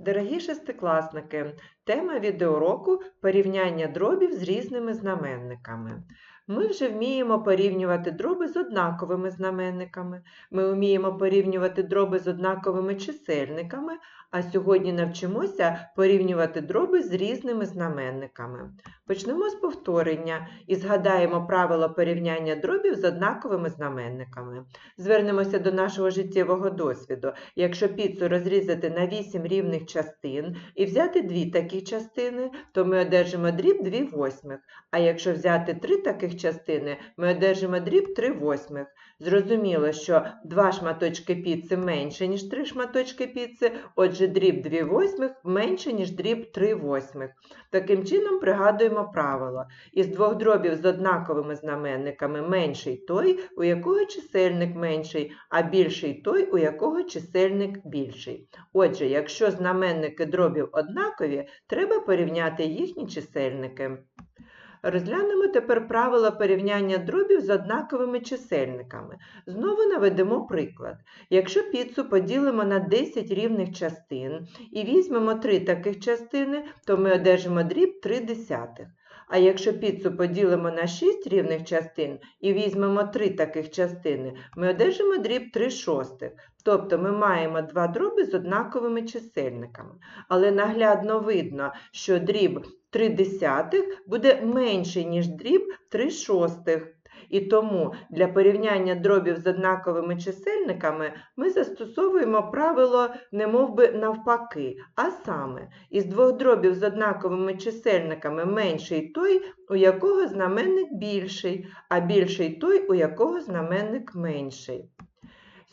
Дорогі шестикласники, тема відеоуроку порівняння дробів з різними знаменниками. Ми вже вміємо порівнювати дроби з однаковими знаменниками, ми вміємо порівнювати дроби з однаковими чисельниками, а сьогодні навчимося порівнювати дроби з різними знаменниками. Почнемо з повторення і згадаємо правила порівняння дробів з однаковими знаменниками. Звернемося до нашого життєвого досвіду. Якщо піцу розрізати на 8 рівних частин і взяти дві такі частини, то ми одержимо дріб 2 восьмих. А якщо взяти три таких частини, ми одержимо дріб 3 восьмих. Зрозуміло, що два шматочки піци менше, ніж три шматочки піци, отже, дріб 2 восьмих менше, ніж дріб 3 восьмих. Таким чином пригадуємо правило. Із двох дробів з однаковими знаменниками менший той, у якого чисельник менший, а більший той, у якого чисельник більший. Отже, якщо знаменники дробів однакові, треба порівняти їхні чисельники. Розглянемо тепер правила порівняння дробів з однаковими чисельниками. Знову наведемо приклад. Якщо піцу поділимо на 10 рівних частин і візьмемо 3 таких частини, то ми одержимо дріб 3 десятих. А якщо піцу поділимо на 6 рівних частин і візьмемо 3 таких частини, ми одержимо дріб 3 шостих. Тобто ми маємо два дроби з однаковими чисельниками. Але наглядно видно, що дріб 3 десятих буде менший, ніж дріб 3 шостих. І тому для порівняння дробів з однаковими чисельниками ми застосовуємо правило немовби навпаки, а саме із двох дробів з однаковими чисельниками менший той, у якого знаменник більший, а більший той, у якого знаменник менший.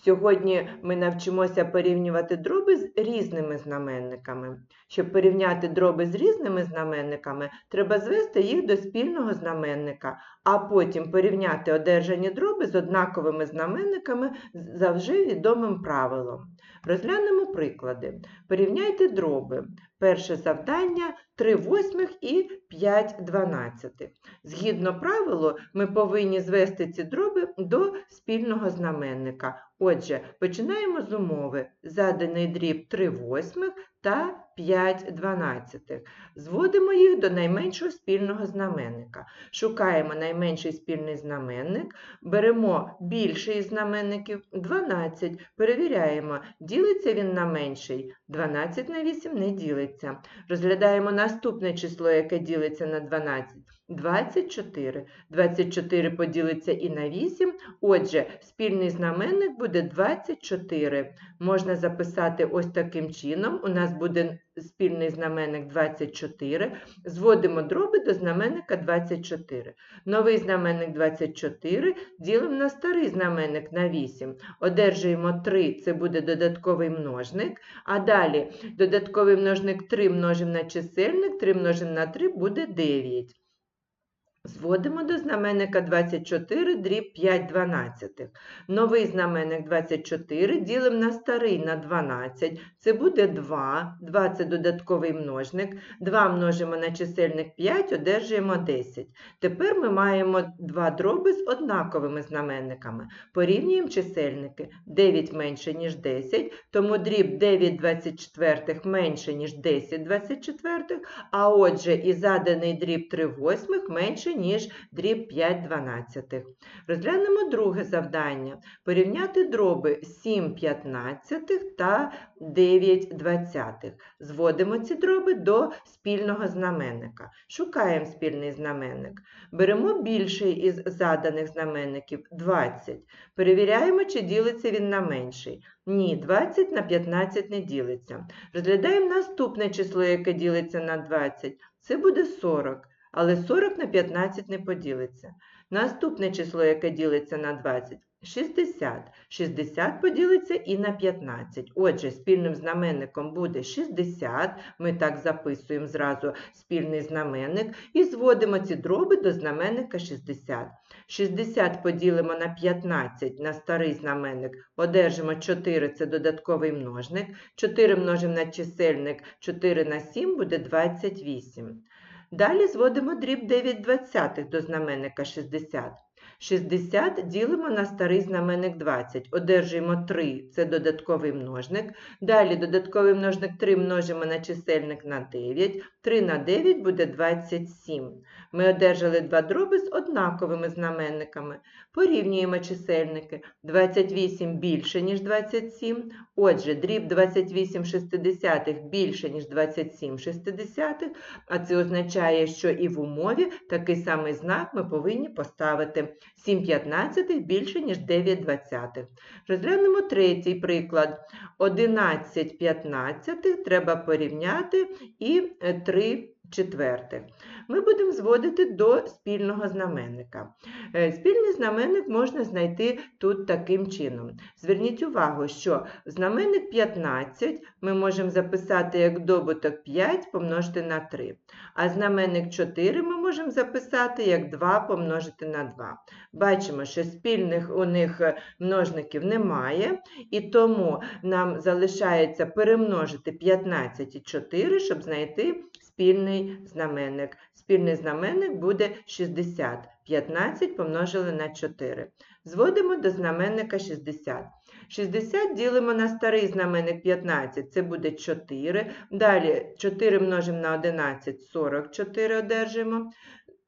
Сьогодні ми навчимося порівнювати дроби з різними знаменниками. Щоб порівняти дроби з різними знаменниками, треба звести їх до спільного знаменника, а потім порівняти одержані дроби з однаковими знаменниками за відомим правилом. Розглянемо приклади. Порівняйте дроби. Перше завдання 3 восьмих і 5 дванадцятих. Згідно правилу, ми повинні звести ці дроби до спільного знаменника. Отже, починаємо з умови. Заданий дріб 3 восьмих та 5 дванадцятих. Зводимо їх до найменшого спільного знаменника. Шукаємо найменший спільний знаменник, беремо більший знаменників 12, перевіряємо, ділиться він на менший. 12 на 8 не ділиться. Розглядаємо наступне число, яке ділиться на 12. 24. 24 поділиться і на 8, отже, спільний знаменник буде 24. Можна записати ось таким чином. У нас буде спільний знаменник 24. Зводимо дроби до знаменника 24. Новий знаменник 24 ділимо на старий знаменник на 8. Одержуємо 3, це буде додатковий множник. А далі додатковий множник 3 множимо на чисельник, 3 множимо на 3 буде 9. Зводимо до знаменника 24 дріб 5 дванадцятих. Новий знаменник 24 ділимо на старий на 12. Це буде 2. 2 – це додатковий множник. 2 множимо на чисельник 5, одержуємо 10. Тепер ми маємо два дроби з однаковими знаменниками. Порівнюємо чисельники. 9 менше, ніж 10, тому дріб 9 24 менше, ніж 10 24, а отже і заданий дріб 3 восьмих менше, ніж дріб 5 дванадцятих. Розглянемо друге завдання. Порівняти дроби 7 п'ятнадцятих та 9 двадцятих. Зводимо ці дроби до спільного знаменника. Шукаємо спільний знаменник. Беремо більший із заданих знаменників 20. Перевіряємо, чи ділиться він на менший. Ні, 20 на 15 не ділиться. Розглядаємо наступне число, яке ділиться на 20. Це буде 40 але 40 на 15 не поділиться. Наступне число, яке ділиться на 20 60. 60 поділиться і на 15. Отже, спільним знаменником буде 60. Ми так записуємо зразу спільний знаменник і зводимо ці дроби до знаменника 60. 60 поділимо на 15 на старий знаменник, одержимо 4 це додатковий множник. 4 множимо на чисельник 4 на 7 буде 28. Далі зводимо дріб 9 двадцятих до знаменника 60. 60 ділимо на старий знаменник 20. Одержуємо 3, це додатковий множник. Далі додатковий множник 3 множимо на чисельник на 9. 3 на 9 буде 27. Ми одержали два дроби з однаковими знаменниками. Порівнюємо чисельники. 28 більше, ніж 27. Отже, дріб 28 шестидесятих більше, ніж 27 шестидесятих, а це означає, що і в умові такий самий знак ми повинні поставити. 7 п'ятнадцятих більше, ніж 9 двадцятих. Розглянемо третій приклад. 11 п'ятнадцятих треба порівняти і е, 3 четвертих. Ми будемо зводити до спільного знаменника. Е, Спільний знаменник можна знайти тут таким чином. Зверніть увагу, що знаменник 15 ми можемо записати як добуток 5 помножити на 3, а знаменник 4 ми можемо записати як 2 помножити на 2. Бачимо, що спільних у них е, множників немає, і тому нам залишається перемножити 15 і 4, щоб знайти спільний знаменник. Спільний знаменник буде 60. 15 помножили на 4. Зводимо до знаменника 60. 60 ділимо на старий знаменник 15, це буде 4. Далі 4 множимо на 11, 44 одержимо.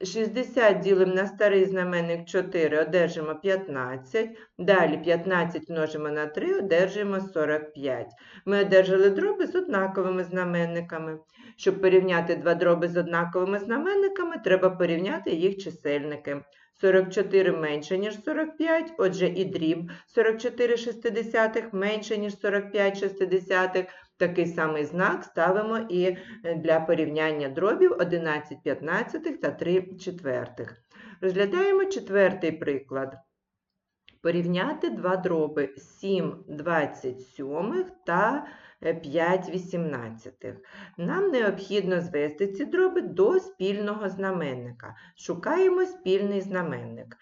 60 ділимо на старий знаменник 4, одержимо 15. Далі 15 множимо на 3, одержуємо 45. Ми одержали дроби з однаковими знаменниками. Щоб порівняти два дроби з однаковими знаменниками, треба порівняти їх чисельники. 44 менше, ніж 45, отже і дріб 44 шестидесятих менше, ніж 45 шестидесятих. Такий самий знак ставимо і е, для порівняння дробів 11 п'ятнадцятих та 3 четвертих. Розглядаємо четвертий приклад. Порівняти два дроби 7 27 та е, 5 18. Нам необхідно звести ці дроби до спільного знаменника. Шукаємо спільний знаменник.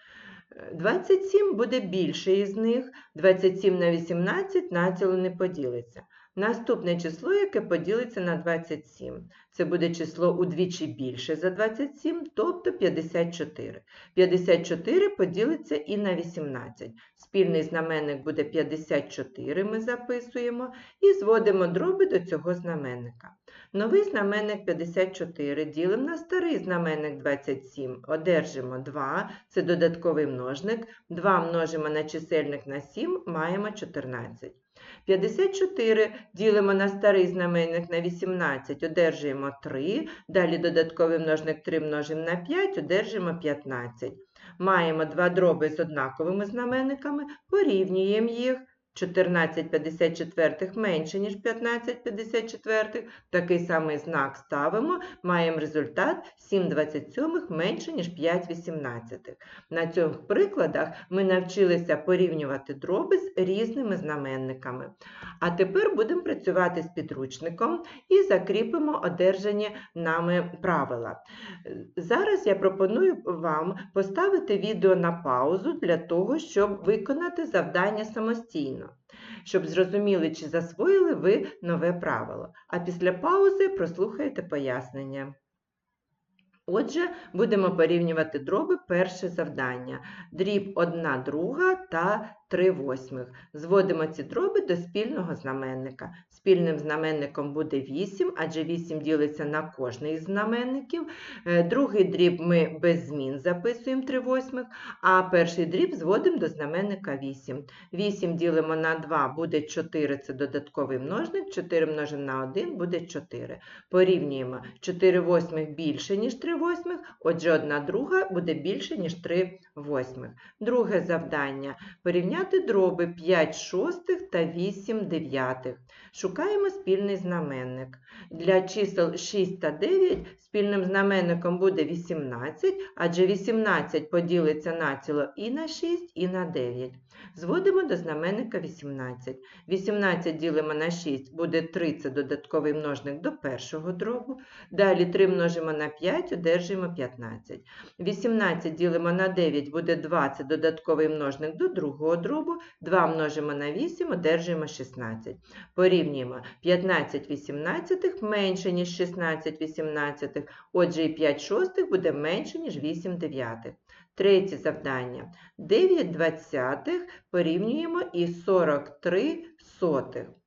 Е, 27 буде більший із них, 27 на 18 націло не поділиться. Наступне число, яке поділиться на 27. Це буде число удвічі більше за 27, тобто 54. 54 поділиться і на 18. Спільний знаменник буде 54, ми записуємо, і зводимо дроби до цього знаменника. Новий знаменник 54 ділимо на старий знаменник 27, одержимо 2, це додатковий множник, 2 множимо на чисельник на 7, маємо 14. 54 ділимо на старий знаменник на 18, одержуємо 3, далі додатковий множник 3 множимо на 5, одержуємо 15. Маємо два дроби з однаковими знаменниками, порівнюємо їх. 14 54 менше, ніж 15 54, такий самий знак ставимо, маємо результат 7 27 менше, ніж 5 18. На цих прикладах ми навчилися порівнювати дроби з різними знаменниками. А тепер будемо працювати з підручником і закріпимо одержані нами правила. Зараз я пропоную вам поставити відео на паузу для того, щоб виконати завдання самостійно щоб зрозуміли, чи засвоїли ви нове правило. А після паузи прослухайте пояснення. Отже, будемо порівнювати дроби перше завдання. Дріб 1 друга та 3 восьмих. Зводимо ці дроби до спільного знаменника. Спільним знаменником буде 8, адже 8 ділиться на кожний із знаменників. Е, Другий дріб ми без змін записуємо 3 восьмих, а перший дріб зводимо до знаменника 8. 8 ділимо на 2 буде 4, це додатковий множник, 4 множимо на 1 буде 4. Порівнюємо 4 восьмих більше, ніж 3 восьмих, отже 1 друга буде більше, ніж 3 восьмих. Друге завдання – порівняти дроби 5 шостих та 8 дев'ятих. Шукаємо спільний знаменник. Для чисел 6 та 9 спільним знаменником буде 18, адже 18 поділиться націло і на 6, і на 9. Зводимо до знаменника 18. 18 ділимо на 6, буде 3, це додатковий множник до першого дробу. Далі 3 множимо на 5, одержуємо 15. 18 ділимо на 9, буде 2, це додатковий множник до другого дробу. 2 множимо на 8, одержуємо 16. Порівнюємо 15 18 менше, ніж 16 18, отже і 5 шостих буде менше, ніж 8 дев'ятих. Третє завдання. 9 двадцятих порівнюємо із 43 сотих.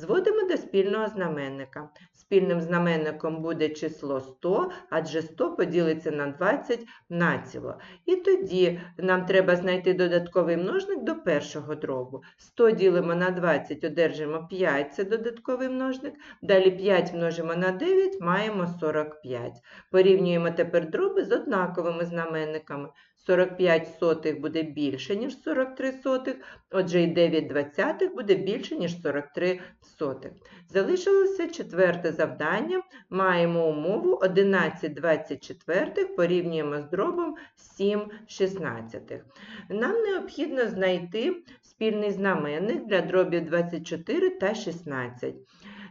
Зводимо до спільного знаменника. Спільним знаменником буде число 100, адже 100 поділиться на 20 націло. І тоді нам треба знайти додатковий множник до першого дробу. 100 ділимо на 20, одержимо 5, це додатковий множник. Далі 5 множимо на 9, маємо 45. Порівнюємо тепер дроби з однаковими знаменниками. 45 сотих буде більше, ніж 43 сотих, отже і 9 двадцятих буде більше, ніж 43 сотих. Залишилося четверте завдання. Маємо умову 11 24 порівнюємо з дробом 7 16. Нам необхідно знайти спільний знаменник для дробів 24 та 16.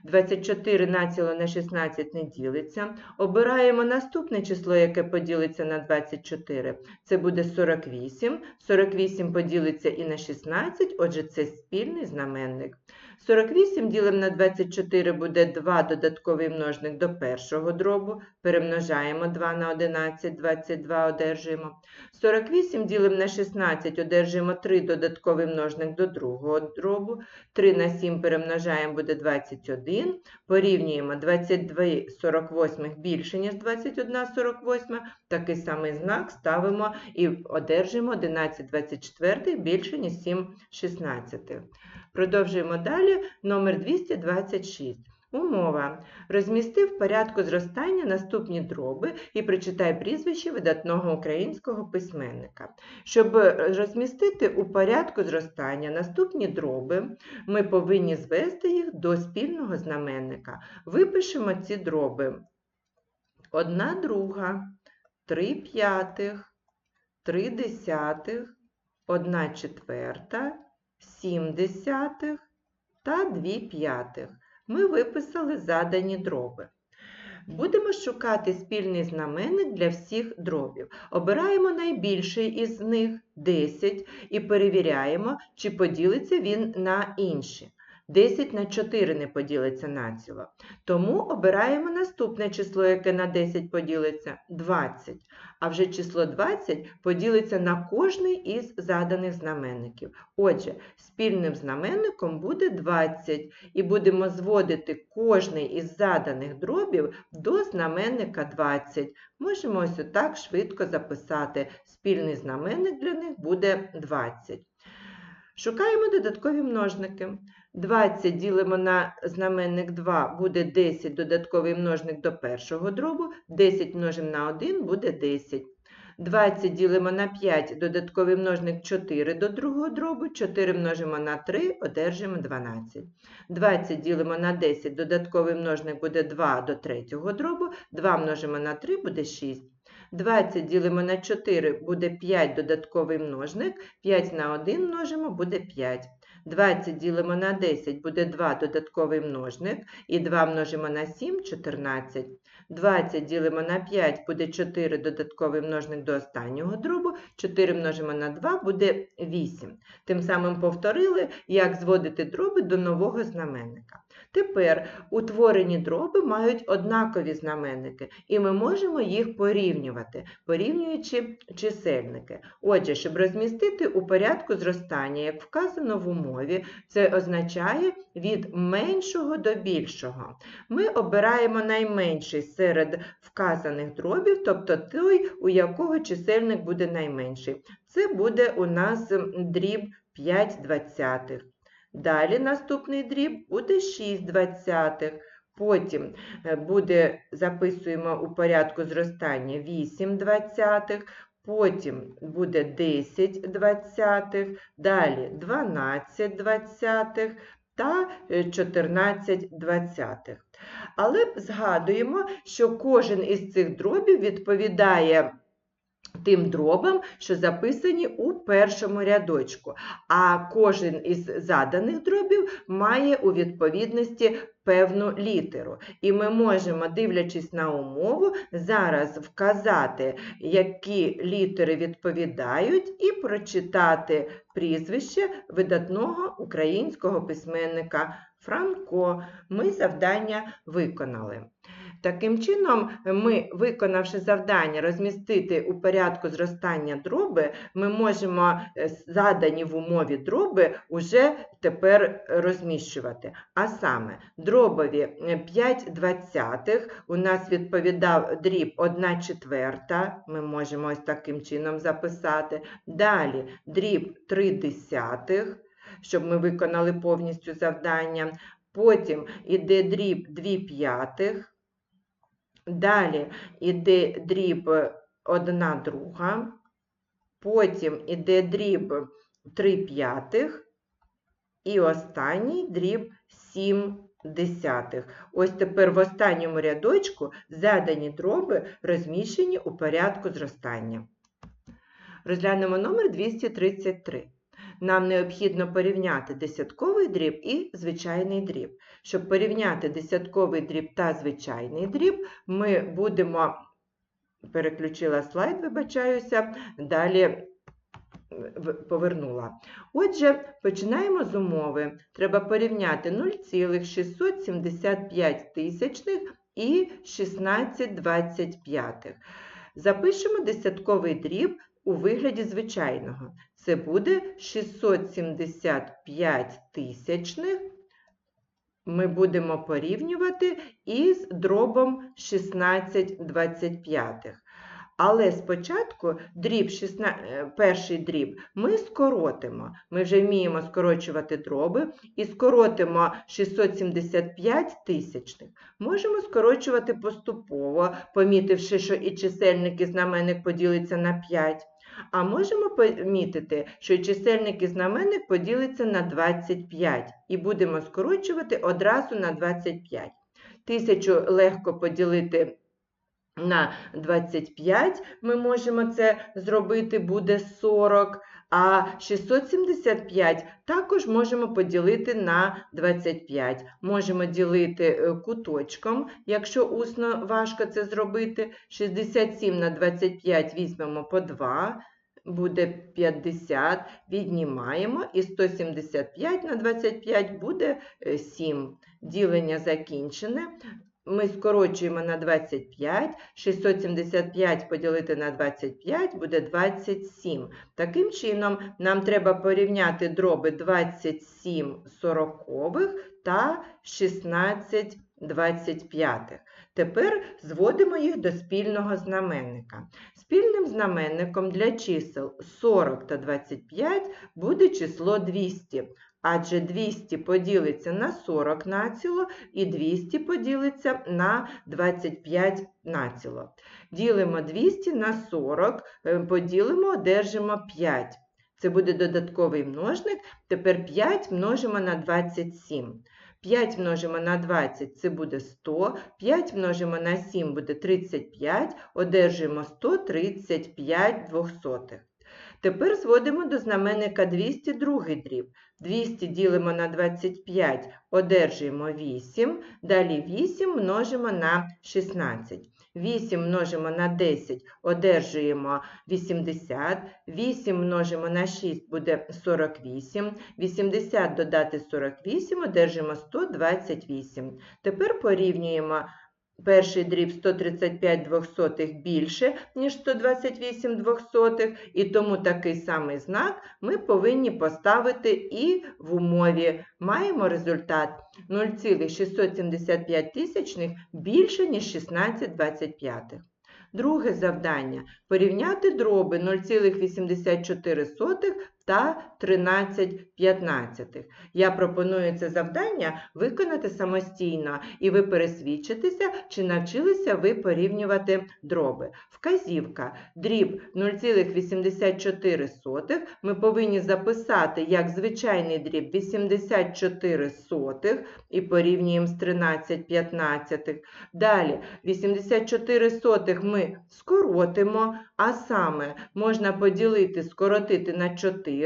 24 націло на 16 не ділиться. Обираємо наступне число, яке поділиться на 24. Це буде 48. 48 поділиться і на 16, отже, це спільний знаменник. 48 ділимо на 24 буде 2 додатковий множник до першого дробу. Перемножаємо 2 на 11, 22 одержуємо. 48 ділимо на 16, одержуємо 3 додатковий множник до другого дробу. 3 на 7 перемножаємо буде 21. Порівнюємо 22 48 більше, ніж 21 48. Такий самий знак ставимо і одержуємо 11 24 більше, ніж 7 16. Продовжуємо далі. Номер 226. Умова. Розмісти в порядку зростання наступні дроби і прочитай прізвище видатного українського письменника. Щоб розмістити у порядку зростання наступні дроби, ми повинні звести їх до спільного знаменника. Випишемо ці дроби. Одна друга, три п'ятих, три десятих, одна четверта, сім десятих та 2 п'ятих. Ми виписали задані дроби. Будемо шукати спільний знаменник для всіх дробів. Обираємо найбільший із них 10 і перевіряємо, чи поділиться він на інші. 10 на 4 не поділиться націло. Тому обираємо наступне число, яке на 10 поділиться 20. А вже число 20 поділиться на кожний із заданих знаменників. Отже, спільним знаменником буде 20, і будемо зводити кожний із заданих дробів до знаменника 20. Можемо ось отак швидко записати. Спільний знаменник для них буде 20. Шукаємо додаткові множники. 20 ділимо на знаменник 2 буде 10 додатковий множник до першого дробу, 10 множимо на 1 буде 10. 20 ділимо на 5 додатковий множник 4 до другого дробу, 4 множимо на 3, одержимо 12. 20 ділимо на 10 додатковий множник буде 2 до третього дробу, 2 множимо на 3 буде 6. 20 ділимо на 4 буде 5 додатковий множник, 5 на 1 множимо буде 5. 20 ділимо на 10 буде 2 додатковий множник, і 2 множимо на 7 – 14. 20 ділимо на 5 буде 4 додатковий множник до останнього дробу, 4 множимо на 2 буде 8. Тим самим повторили, як зводити дроби до нового знаменника. Тепер утворені дроби мають однакові знаменники, і ми можемо їх порівнювати, порівнюючи чисельники. Отже, щоб розмістити у порядку зростання, як вказано в умові, це означає від меншого до більшого. Ми обираємо найменший серед вказаних дробів, тобто той, у якого чисельник буде найменший. Це буде у нас дріб 5 двадцятих. Далі наступний дріб буде 6 двадцятих. Потім е, буде, записуємо у порядку зростання 8 двадцятих, потім буде 10 двадцятих, далі 12 двадцятих та е, 14 двадцятих. Але згадуємо, що кожен із цих дробів відповідає тим дробам, що записані у першому рядочку, а кожен із заданих дробів має у відповідності певну літеру. І ми можемо, дивлячись на умову, зараз вказати, які літери відповідають, і прочитати прізвище видатного українського письменника Франко. Ми завдання виконали. Таким чином, ми, виконавши завдання розмістити у порядку зростання дроби, ми можемо е, задані в умові дроби уже тепер розміщувати. А саме, дробові е, 5 двадцятих у нас відповідав дріб 1 четверта, ми можемо ось таким чином записати. Далі дріб 3 десятих, щоб ми виконали повністю завдання. Потім іде дріб 2 п'ятих. Далі іде дріб 1 друга. Потім іде дріб 3 п'ятих. І останній дріб 7 десятих. Ось тепер в останньому рядочку задані дроби розміщені у порядку зростання. Розглянемо номер 233. Нам необхідно порівняти десятковий дріб і звичайний дріб. Щоб порівняти десятковий дріб та звичайний дріб, ми будемо, переключила слайд, вибачаюся, далі е, повернула. Отже, починаємо з умови. Треба порівняти 0,675 тисячних і 16,25. Запишемо десятковий дріб у вигляді звичайного. Це буде 675 тисячних. Ми будемо порівнювати із дробом 16,25. Але спочатку дріб 16, е, перший дріб ми скоротимо. Ми вже вміємо скорочувати дроби і скоротимо 675 тисячних. Можемо скорочувати поступово, помітивши, що і чисельник і знаменник поділиться на 5. А можемо помітити, що чисельники чисельник і знаменник поділиться на 25. І будемо скорочувати одразу на 25. Тисячу легко поділити на 25 ми можемо це зробити, буде 40, а 675 також можемо поділити на 25. Можемо ділити е, куточком, якщо усно важко це зробити. 67 на 25 візьмемо по 2, буде 50, віднімаємо, і 175 на 25 буде е, 7. Ділення закінчене. Ми скорочуємо на 25, 675 поділити на 25 буде 27. Таким чином, нам треба порівняти дроби 27 сорокових та 16 25. Тепер зводимо їх до спільного знаменника. Спільним знаменником для чисел 40 та 25 буде число 200. Адже 200 поділиться на 40 націло і 200 поділиться на 25 націло. Ділимо 200 на 40, е, поділимо, одержимо 5. Це буде додатковий множник. Тепер 5 множимо на 27. 5 множимо на 20 це буде 100, 5 множимо на 7 буде 35, одержуємо 135 двохсотих. Тепер зводимо до знаменника 200 другий дріб. 200 ділимо на 25, одержуємо 8, далі 8 множимо на 16. 8 множимо на 10, одержуємо 80, 8 множимо на 6 буде 48, 80 додати 48, одержуємо 128. Тепер порівнюємо перший дріб 135 двохсотих більше, ніж 128 двохсотих, і тому такий самий знак ми повинні поставити і в умові. Маємо результат 0,675 тисячних більше, ніж 16,25. Друге завдання – порівняти дроби 0,84 та 13,15. Я пропоную це завдання виконати самостійно, і ви пересвідчитеся, чи навчилися ви порівнювати дроби. Вказівка. Дріб 0,84 ми повинні записати як звичайний дріб 84 сотих і порівнюємо з 13,15. Далі 84 сотих ми скоротимо, а саме можна поділити, скоротити на 4.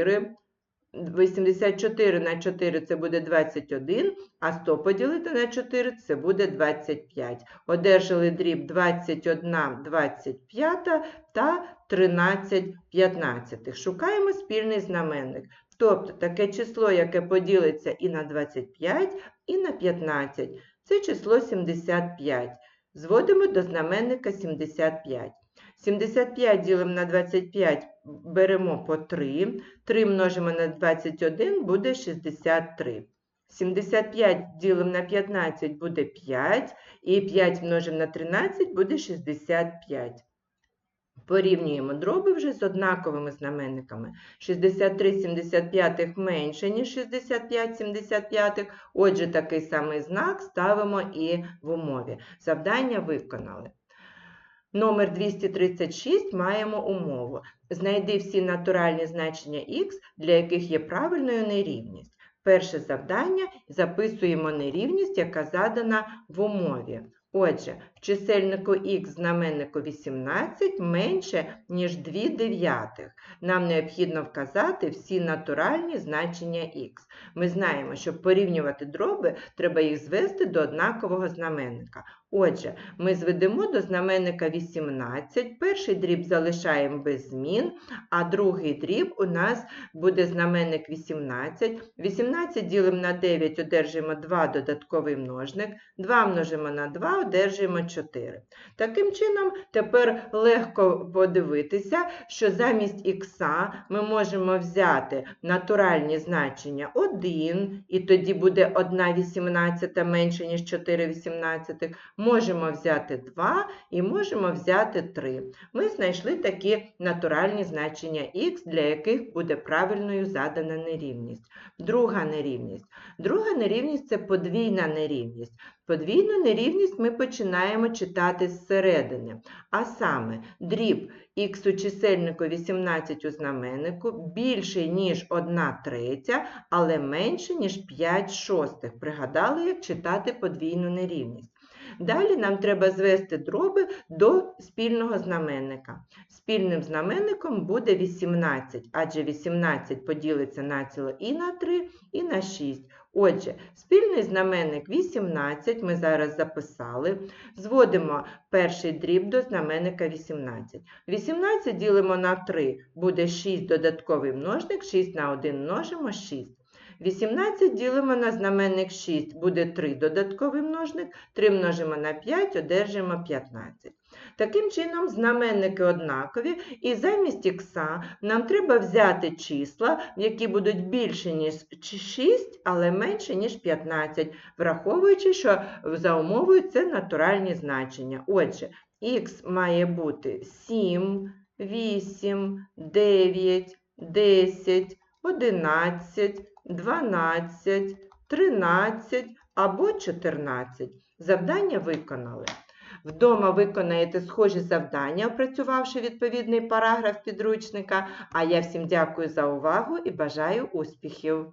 84 на 4 це буде 21, а 100 поділити на 4 це буде 25. Одержали дріб 21 25 та 13 15. Шукаємо спільний знаменник. Тобто таке число, яке поділиться і на 25, і на 15. Це число 75. Зводимо до знаменника 75. 75 ділимо на 25, беремо по 3. 3 множимо на 21 буде 63. 75 ділимо на 15 буде 5, і 5 множимо на 13 буде 65. Порівнюємо дроби вже з однаковими знаменниками. 63 75 менше, ніж 65 75. Отже, такий самий знак ставимо і в умові. Завдання виконали. Номер 236 маємо умову. Знайди всі натуральні значення х, для яких є правильною нерівність. Перше завдання записуємо нерівність, яка задана в умові. Отже, чисельнику х знаменнику 18 менше, ніж 2 дев'ятих. Нам необхідно вказати всі натуральні значення х. Ми знаємо, щоб порівнювати дроби, треба їх звести до однакового знаменника. Отже, ми зведемо до знаменника 18, перший дріб залишаємо без змін, а другий дріб у нас буде знаменник 18. 18 ділимо на 9, одержуємо 2 додатковий множник, 2 множимо на 2, одержуємо 4. Таким чином, тепер легко подивитися, що замість х ми можемо взяти натуральні значення 1, і тоді буде 1 18 менше, ніж 4 18. Можемо взяти 2 і можемо взяти 3. Ми знайшли такі натуральні значення х, для яких буде правильною задана нерівність. Друга нерівність. Друга нерівність це подвійна нерівність. Подвійну нерівність ми починаємо читати зсередини. А саме, дріб х у чисельнику 18 у знаменнику більший, ніж 1 третя, але менше, ніж 5 шостих. Пригадали, як читати подвійну нерівність. Далі нам треба звести дроби до спільного знаменника. Спільним знаменником буде 18, адже 18 поділиться націло і на 3, і на 6. Отже, спільний знаменник 18 ми зараз записали. Зводимо перший дріб до знаменника 18. 18 ділимо на 3, буде 6 додатковий множник, 6 на 1 множимо 6. 18 ділимо на знаменник 6, буде 3 додатковий множник, 3 множимо на 5, одержимо 15. Таким чином, знаменники однакові, і замість х нам треба взяти числа, які будуть більше, ніж 6, але менше, ніж 15, враховуючи, що за умовою це натуральні значення. Отже, х має бути 7, 8, 9, 10, 11, 12, 13 або 14. Завдання виконали. Вдома виконаєте схожі завдання, опрацювавши відповідний параграф підручника. А я всім дякую за увагу і бажаю успіхів!